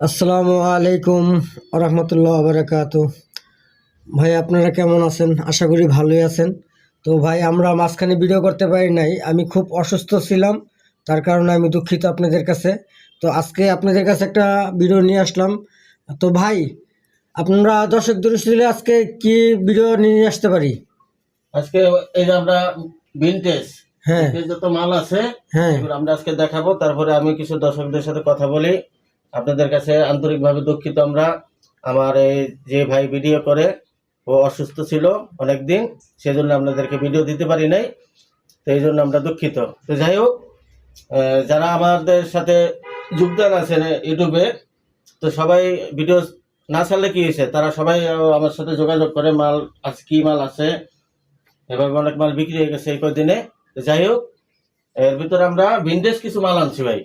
আসসালামু আলাইকুম রহমতুল্লাহ বারাকাত। ভাই আপনারা কেমন আছেন? আশা করি ভালোই আছেন। তো ভাই আমরা মাঝখানে ভিডিও করতে পারি নাই। আমি খুব অসুস্থ ছিলাম তার কারণে আমি দুঃখিত আপনাদের কাছে। তো আজকে আপনাদের কাছে একটা ভিডিও নিয়ে আসলাম। তো ভাই আপনারা দর্শক দৃষ্টিলে আজকে কি ভিডিও নিয়ে আসতে পারি? আজকে এই যে আমরা ভিনটেজ হ্যাঁ। যত মাল আছে। হ্যাঁ। আমরা আজকে দেখাবো। তারপরে আমি কিছু দর্শকদের সাথে কথা বলি। আপনাদের কাছে আন্তরিকভাবে দুঃখিত আমরা। আমার এই যে ভাই ভিডিও করে, ও অসুস্থ ছিল অনেকদিন, সেজন্য আপনাদেরকে ভিডিও দিতে পারি নাই। তো এই জন্য আমরা দুঃখিত। তো যাই হোক যারা আমাদের সাথে যোগদান আছেন ইউটিউবে, তো সবাই ভিডিও না ছাড়লে কি হয়েছে? তারা সবাই আমার সাথে যোগাযোগ করে, মাল আজ কি মাল আছে, এভাবে অনেক মাল বিক্রি হয়ে গেছে এই কদিনে। যাই হোক, এর ভিতরে আমরা ভিনটেজ কিছু মাল আনছি ভাই।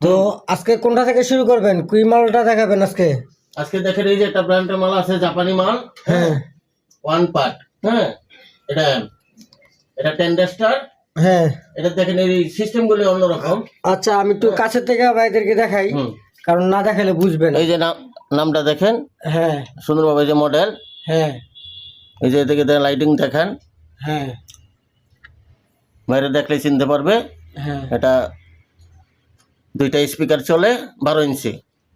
তো আজকে কোনটা থেকে শুরু করবেন? কুই মালটা দেখাবেন আজকে। আজকে দেখেন এই যে একটা ব্র্যান্ডের মাল আছে জাপানি মাল। হ্যাঁ। ওয়ান পার্ট হ্যাঁ? এটা এটা টেন্ডাস্টার হ্যাঁ। এটা দেখেন এই সিস্টেম গুলি অন্যরকম। আচ্ছা আমি একটু কাছের থেকে ভাইদেরকে দেখাই। কারণ না দেখালে বুঝবেন। এই যে নাম নামটা দেখেন। হ্যাঁ। সুন্দরভাবে যে মডেল হ্যাঁ। এই যে এদিকে লাইটিং দেখেন। হ্যাঁ। বাইরে দেখলে চিনতে পারবে। হ্যাঁ। এটা দুইটা স্পিকার চলে বারো ইঞ্চি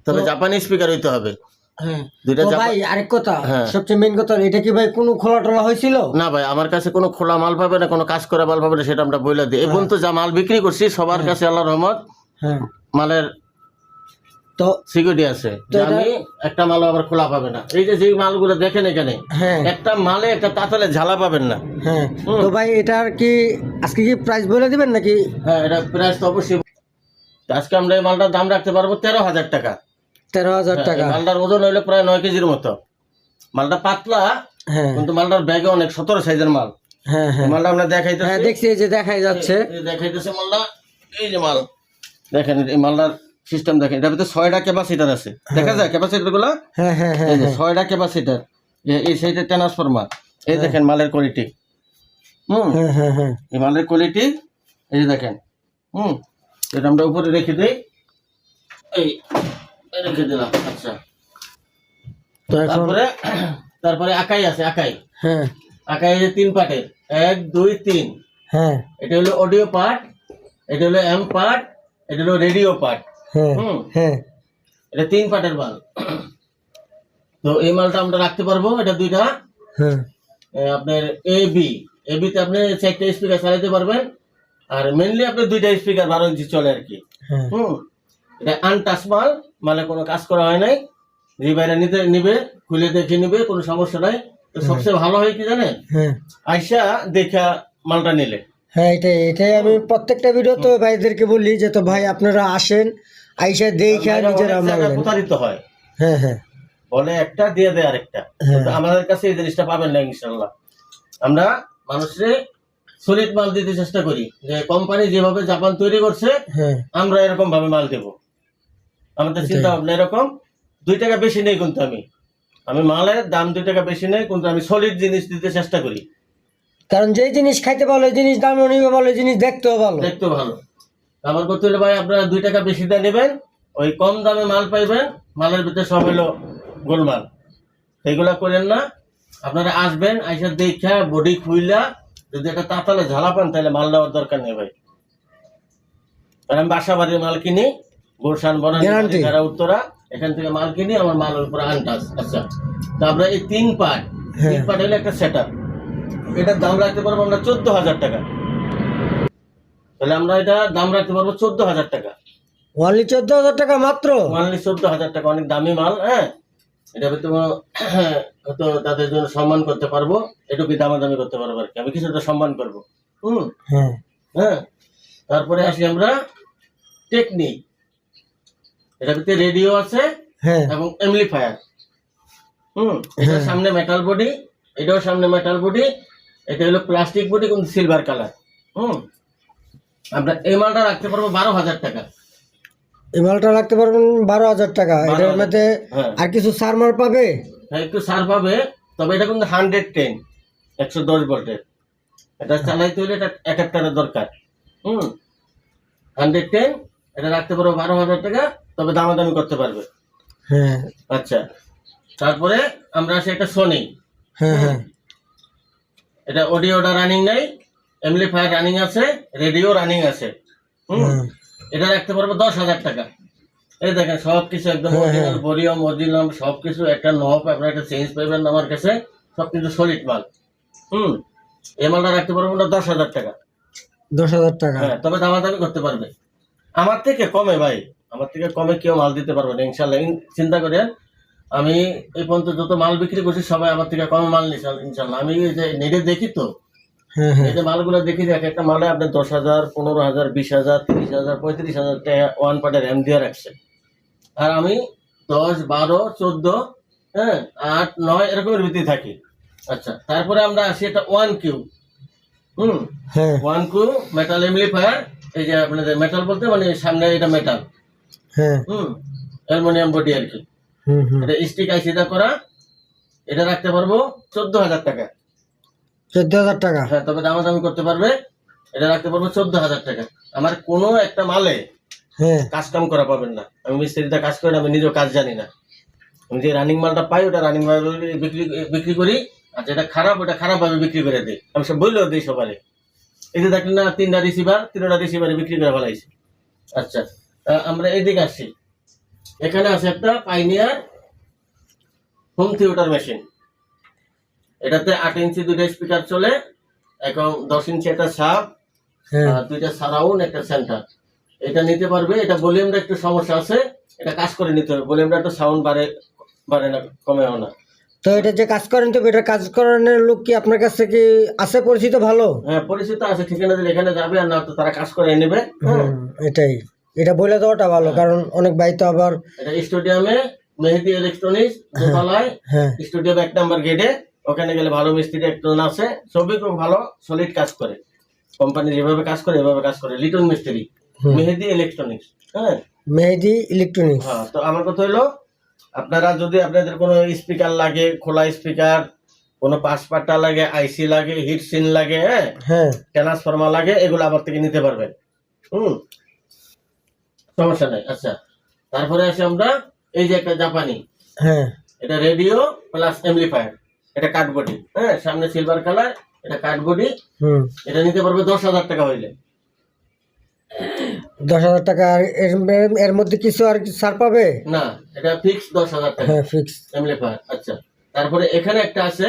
তবে জাপানি স্পিকার হইতে হবে। হ্যাঁ। দুইটা ভাই আরেক কথা হ্যাঁ। সবচেয়ে মেইন কথা এটা কি ভাই কোনো খোলা টোলা হয়েছিল? না ভাই আমার কাছে কোনো খোলা মাল পাবে না কোনো কাজ করা মাল পাবে না সেটা আমরা বলে দিই। এবং তো যা মাল বিক্রি করছি সবার কাছে আল্লাহ রহমত হ্যাঁ। মালের তো সিকিউরিটি আছে। তো যে এটা- আমি একটা মালও আবার খোলা পাবে না। এই যে যে মালগুলো দেখেন এখানে হ্যাঁ। একটা মালে একটা তাতালে ঝালা পাবেন না। হ্যাঁ। তো ভাই এটার কি আজকে কি প্রাইস বলে দিবেন নাকি? হ্যাঁ এটা প্রাইস তো অবশ্যই তো আজকে আমরা এই মালটার দাম রাখতে পারব তেরো হাজার টাকা। তেরো হাজার হ্যাঁ, টাকা। মালটার ওজন হইলে প্রায় নয় কেজির মতো। মালটা পাতলা হ্যাঁ। কিন্তু মালটার ব্যাগে অনেক সতেরো সাইজের মাল। হ্যাঁ হ্যাঁ। মালটা আমরা হ্যাঁ দেখছি এই যে দেখাই যাচ্ছে। দেখাইতেছে মালটা এই যে মাল। দেখেন এই মালটার সিস্টেম দেখেন। এটার ভিতরে ছয়টা ক্যাপাসিটার আছে। দেখা যায় ক্যাপাসিটারগুলো? হ্যাঁ হ্যাঁ হ্যাঁ হ্যাঁ। ছয়টা ক্যাপাসিটার এই সাইডে ট্রান্সফরমার এই দেখেন মালের কোয়ালিটি হুম। হ্যাঁ হ্যাঁ হ্যাঁ। এই মালের কোয়ালিটি এই যে দেখেন। হুম। এটা আমরা উপরে রেখে দিই। এই এই রেখে দিলাম আচ্ছা। তো তারপরে তারপরে আকাই আছে আকাই। হ্যাঁ। আকাই যে তিন পার্টের এক দুই তিন। হ্যাঁ। এটা হলো অডিও পার্ট এটা হলো এম পার্ট এটা হলো রেডিও পার্ট। হ্যাঁ হুম। হ্যাঁ। এটা তিন পার্টের মাল। তো এই মালটা আমরা রাখতে পারব এটা দুইটা। হ্যাঁ। আপনার এ বি এ বিতে আপনি চারটে স্পিকার চালাতে পারবেন। আর মেনলি আপনার দুইটা স্পিকার বারো ইঞ্চি চলে আর কি। হ্যাঁ। হুম? এটা আনটাচ মাল মানে কোনো কাজ করা হয় নাই। যে বাইরে নিতে নিবে খুলে দেখে নিবে কোনো সমস্যা নাই। তো সবচেয়ে ভালো হয় কি জানেন? হ্যাঁ। আইসা দেখা মালটা নিলে। হ্যাঁ এটাই এটাই আমি প্রত্যেকটা ভিডিও তো ভাইদেরকে বলি যে তো ভাই আপনারা আসেন আইসা দেখা নিজেরা প্রতারিত হয়। হ্যাঁ হ্যাঁ। বলে একটা দিয়ে দেয় আরেকটা। হ্যাঁ। আমাদের কাছে এই জিনিসটা পাবেন না ইনশাল্লাহ আমরা মানুষের সলিড মাল দিতে চেষ্টা করি। যে কোম্পানি যেভাবে জাপান তৈরি করছে হ্যাঁ। আমরা এরকম ভাবে মাল দেব। আমাদের চিন্তা ভাবনা এরকম দুই টাকা বেশি নেই কিন্তু আমি। আমি মালের দাম দুই টাকা বেশি নেই কিন্তু আমি সলিড জিনিস দিতে চেষ্টা করি। কারণ যেই জিনিস খাইতে ভালো জিনিস দাম নিবে ভালো জিনিস দেখতেও ভালো। দেখতে ভালো। আমার করতে হলে ভাই আপনারা দুই টাকা বেশি দিয়ে নেবেন ওই কম দামে মাল পাইবেন মালের ভিতরে সব হলো গোলমাল। এগুলা করেন না। আপনারা আসবেন আইসা দেখা বডি খুইলা যদি এটা তাতালে ঝালা পান তাহলে মাল নেওয়ার দরকার নেই ভাই। কারণ আমি বাসা বাড়ির মাল কিনি গোরসান বনানী। যারা উত্তরা এখান থেকে মাল কিনি আমার মালের উপর আনটাস আচ্ছা তারপরে এই তিন পার্ট তিন হ্যাঁ। পার্ট হলো একটা সেট এটার দাম রাখতে পারব আমরা চোদ্দ হাজার টাকা। তাহলে আমরা এটা দাম রাখতে পারব চোদ্দ হাজার টাকা। অনলি চোদ্দ হাজার টাকা মাত্র? অনলি চোদ্দ হাজার টাকা অনেক দামি মাল হ্যাঁ। এটা হয়তো হয়তো তাদের জন্য সম্মান করতে পারব এটুকু দামাদামি করতে পারব আর কি। আমি কিছুটা সম্মান করব। হুম? হ্যাঁ। হ্যাঁ? তারপরে আসি আমরা টেকনিক এটা ভিতরে রেডিও আছে হ্যাঁ। এবং এমপ্লিফায়ার হুম? এটা হ্যাঁ। সামনে মেটাল বডি এটাও সামনে মেটাল বডি এটা হলো প্লাস্টিক বডি কিন্তু সিলভার কালার হুম? আমরা এই মালটা রাখতে পারব বারো হাজার টাকা। এই মালটা রাখতে পারবেন বারো হাজার টাকা। এটার মধ্যে হ্যাঁ। আর কিছু সারমার পাবে? হ্যাঁ, একটু সার পাবে তবে এটা কিন্তু হান্ড্রেড টেন একশো দশ ভোল্টের। এটা চালাইতে হলে এটা অ্যাডাপ্টারের দরকার। হুম। হান্ড্রেড টেন এটা রাখতে পারো বারো হাজার টাকা তবে দামাদামি করতে পারবে। হ্যাঁ। আচ্ছা। তারপরে আমরা আসি একটা সোনি হ্যাঁ হ্যাঁ। এটা অডিওটা রানিং নাই এমপ্লিফায়ার রানিং আছে রেডিও রানিং আছে। হুম। হ্যাঁ। এটা রাখতে পারব দশ হাজার টাকা। এই দেখেন সব কিছু একদম হ্যাঁ, অরিজিনাল হ্যাঁ। ভলিউম অরিজিনাল সব কিছু একটা নব আপনার একটা চেঞ্জ পাইবেন আমার কাছে সব কিছু সলিড মাল। হুম এই মালটা রাখতে পারব না দশ হাজার টাকা। দশ হাজার টাকা। হ্যাঁ তবে দামাদামি করতে পারবে। আমার থেকে কমে ভাই আমার থেকে কমে কেউ মাল দিতে পারবে না ইনশাল্লাহ। ইন- চিন্তা করেন আমি এই পর্যন্ত যত মাল বিক্রি করছি সবাই আমার থেকে কমে মাল নিচ্ছে ইনশাল্লাহ। আমি যে নেটে দেখি তো হ্যাঁ হ্যাঁ এই যে মালগুলো দেখি যে এক একটা মালে আপনি দশ হাজার পনেরো হাজার বিশ হাজার তিরিশ হাজার পঁয়ত্রিশ হাজার টাকা ওয়ান পার্টের র্যাম দিয়ে আর আমি দশ বারো চোদ্দ হ্যাঁ আট নয় এরকমের ভিত্তি থাকি। আচ্ছা তারপরে আমরা আসি এটা ওয়ান কিউ হুম? হ্যাঁ। ওয়ান কিউ মেটাল এমপ্লিফায়ার এই যে আপনাদের মেটাল বলতে মানে সামনে এটা মেটাল হ্যাঁ। হুম? অ্যালুমিনিয়াম বডি আর কি। এটা স্টিক আইসিটা করা এটা রাখতে পারব চোদ্দ হাজার টাকা। চোদ্দ হাজার টাকা। হ্যাঁ তবে দামাদামি করতে পারবে। এটা রাখতে পারব চোদ্দ হাজার টাকা। আমার কোনো একটা মালে হ্যাঁ। কাজ কাম করা পাবেন না। আমি মিস্ত্রিতে কাজ করি না, আমি নিজেও কাজ জানি না। আমি যে রানিং মালটা পাই ওটা রানিং মাল বিক্রি বিক্রি করি। আর যেটা খারাপ ওটা খারাপ ভাবে বিক্রি করে দিই। আমি সব বললেও দিই সবারে। এই যে দেখেন না তিনটা রিসিভার তিনটা রিসিভারে বিক্রি করে ফেলাইছি। আচ্ছা আমরা এদিকে আসছি এখানে আছে একটা পাইনিয়ার হোম থিয়েটার মেশিন এটাতে আট ইঞ্চি দুইটা স্পিকার চলে এখন দশ ইঞ্চি একটা সাপ হ্যাঁ। দুইটা সারাউন্ড একটা সেন্টার এটা নিতে পারবে এটা ভলিউমটা একটু সমস্যা আছে এটা কাজ করে নিতে হবে। ভলিউমটা একটু সাউন্ড বাড়ে বাড়ে না কমেও না। তো এটা যে কাজ করেন তো এটা কাজ করানোর লোক কি আপনার কাছে কি আছে পরিচিত ভালো? হ্যাঁ পরিচিত আছে ঠিকানা দিলে এখানে যাবে আর না তো তারা কাজ করে নেবে। হ্যাঁ এটাই। এটা বলে দেওয়াটা ভালো কারণ অনেক ভাই তো আবার এটা স্টেডিয়ামে মেহেদি ইলেকট্রনিক্স দোতলায় হ্যাঁ। স্টুডিয়াম এক নাম্বার গেটে ওখানে গেলে ভালো মিস্ত্রি একজন আছে সবই খুব ভালো সলিড কাজ করে। কোম্পানি যেভাবে কাজ করে এভাবে কাজ করে। লিটন মিস্ত্রি মেহেদি ইলেকট্রনিক্স হ্যাঁ? মেহেদি ইলেকট্রনিক্স হ্যাঁ তো আমার কথা হলো আপনারা যদি আপনাদের কোনো স্পিকার লাগে খোলা স্পিকার কোনো পাসপাট্টা লাগে আইসি লাগে হিট সিন লাগে হ্যাঁ? হ্যাঁ। ট্রান্সফর্মার লাগে এগুলো আমার থেকে নিতে পারবেন। হুম? সমস্যা নাই আচ্ছা। তারপরে আসি আমরা এই যে একটা জাপানি। হ্যাঁ। এটা রেডিও প্লাস এমপ্লিফায়ার এটা কাঠবডি হ্যাঁ? সামনে সিলভার কালার এটা কাঠবডি হুম। এটা নিতে পারবে দশ হাজার টাকা হইলে। দশ হাজার টাকা এর মধ্যে কিছু আর ছাড় পাবে? না এটা ফিক্স দশ হাজার টাকা। হ্যাঁ ফিক্স এমপ্লিফায়ার আচ্ছা। তারপরে এখানে একটা আছে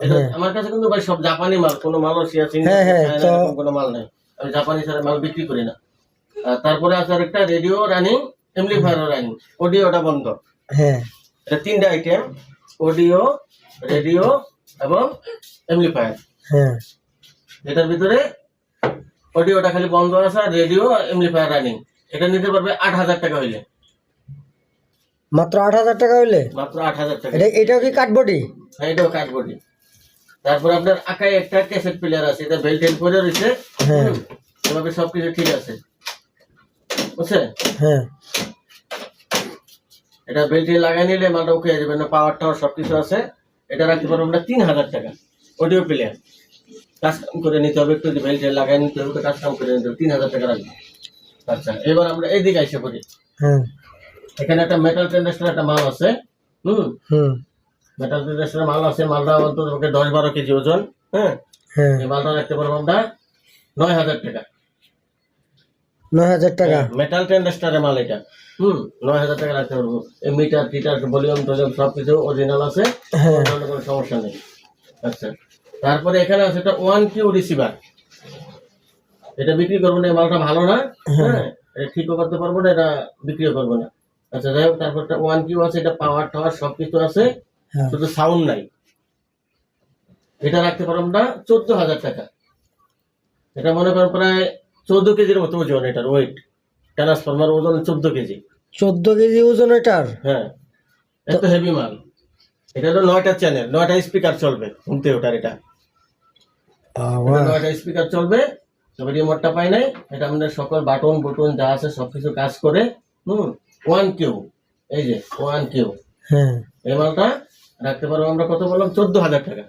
হ্যাঁ। আমার কাছে কিন্তু ভাই সব জাপানি মাল কোনো মালয়েশিয়া হ্যাঁ, হ্যাঁ, সিঙ্গাপুর তো- কোনো মাল নেই। আমি জাপানি ছাড়া মাল বিক্রি করি না। তারপরে আছে আরেকটা রেডিও রানিং এমপ্লিফায়ার রানিং অডিওটা বন্ধ। হ্যাঁ। এটা তিনটা আইটেম অডিও রেডিও এবং এমপ্লিফায়ার হ্যাঁ। এটার ভিতরে অডিওটা খালি বন্ধ আছে আর রেডিও এমপ্লিফায়ার রানিং। এটা নিতে পারবে আট হাজার টাকা হইলে। মাত্র আট হাজার টাকা হইলে? মাত্র আট হাজার টাকা। এটা এটাও কি কাঠবডি হ্যাঁ এটাও কাঠবডি তারপর আপনার আকাই একটা ক্যাসেট প্লেয়ার আছে এটা বেল্ট টেল করে রয়েছে। হ্যাঁ। এভাবে সবকিছু ঠিক আছে। বুঝছে হ্যাঁ। এটা বেল্ট লাগাই নিলে মালটা উঠে যাবে না পাওয়ার টাওয়ার সবকিছু আছে। এটা রাখতে পারব আমরা তিন হাজার টাকা। অডিও প্লেয়ার কাজ কাম করে নিতে হবে একটু বেল্ট লাগাই নিতে হবে কাজ কাম করে নিতে হবে তিন হাজার টাকা রাখব। আচ্ছা এবার আমরা এইদিকে এসে পড়ি। হ্যাঁ। এখানে একটা মেটাল ট্রেন্ডাস্টার একটা মাল আছে হুম? হুম। মেটাল ট্রেন্ডাস্টার মাল আছে মালটা অন্তত দশ বারো কেজি ওজন হ্যাঁ? হ্যাঁ। মালটা রাখতে পারব আমরা নয় হাজার টাকা। নয় হাজার টাকা। মেটাল ট্রেন্ডাস্টারের মাল এটা। হুম। নয় হাজার টাকা রাখতে পারব। মিটার টিটার ভলিউম টলিউম সব কিছু অরিজিনাল আছে। হ্যাঁ। কোনো কোনো সমস্যা নেই। আচ্ছা। তারপরে এখানে আছে একটা ওয়ান কিউ রিসিভার এটা বিক্রি করব না মালটা ভালো না। হ্যাঁ। এটা ঠিকও করতে পারব না এটা বিক্রিও করব না। আচ্ছা যাই হোক তারপর একটা ওয়ান কিউ আছে এটা পাওয়ার টাওয়ার সব কিছু আছে। হ্যাঁ। শুধু সাউন্ড নাই। এটা রাখতে পারব আমরা চোদ্দ হাজার টাকা। এটা মনে করেন প্রায় চোদ্দ কেজির মতো ওজন এটার ওয়েট ট্রান্সফরমার ওজন চোদ্দ কেজি। চোদ্দ কেজি ওজন এটার? হ্যাঁ। এত হেভি মাল। এটা হলো নয়টা চ্যানেল নয়টা স্পিকার চলবে ঘুমতে ওটার এটা। নয়টা স্পিকার চলবে তবে রিমোটটা পাই নাই। এটা আমাদের সকল বাটন বুটন যা আছে সবকিছু কাজ করে হুম ওয়ান কিউ এই যে ওয়ান কিউ হ্যাঁ। এই মালটা রাখতে পারব আমরা কত বললাম? চোদ্দ হাজার টাকা।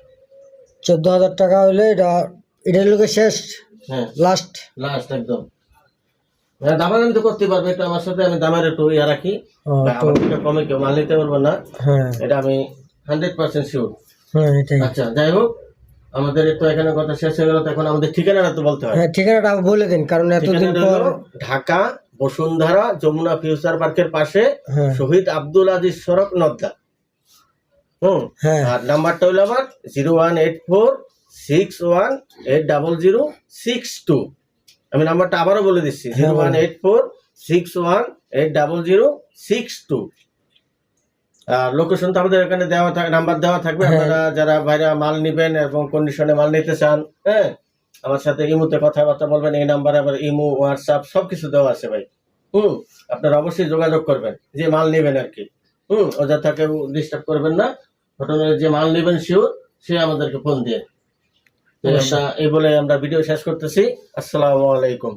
চোদ্দ হাজার টাকা হইলে এটা এটার লোকে শেষ। হ্যাঁ। লাস্ট লাস্ট একদম। হ্যাঁ, দামাদামি তো করতে পারবে আমার সাথে আমি দামের একটু ইয়া রাখি। কমে কেউ মাল নিতে পারব না। হ্যাঁ। এটা আমি হান্ড্রেড পার্সেন্ট শিওর হ্যাঁ আচ্ছা যাই হোক আমাদের তো এখানে কথা শেষ হয়ে গেল এখন আমাদের ঠিকানাটা তো বলতে হয়। হ্যাঁ ঠিকানাটা বলে দিন কারণ এতদিন পর ঢাকা বসুন্ধরা যমুনা ফিউচার পার্কের পাশে শহীদ আব্দুল আজিজ সড়ক নদ্দা। হুম। হ্যাঁ। আর নাম্বারটা হইল আমার zero one eight four six one eight double zero six two আমি নাম্বারটা আবারও বলে দিচ্ছি zero one eight four six one eight double zero six two আর লোকেশন তো আমাদের এখানে দেওয়া থাকে নাম্বার দেওয়া থাকবে হ্যাঁ। আপনারা যারা বাইরে মাল নিবেন এবং কন্ডিশনে মাল নিতে চান হ্যাঁ আমার সাথে ইমুতে কথাবার্তা বলবেন এই নাম্বারে আবার ইমো হোয়াটসঅ্যাপ সবকিছু দেওয়া আছে ভাই। হুম আপনারা অবশ্যই যোগাযোগ করবেন যে মাল নেবেন আর কি। হুম অযথাকে ডিস্টার্ব করবেন না। ঘটনা যে মাল নেবেন শিওর সে আমাদেরকে ফোন দিয়ে এই বলে আমরা ভিডিও শেষ করতেছি। আসসালামু আলাইকুম।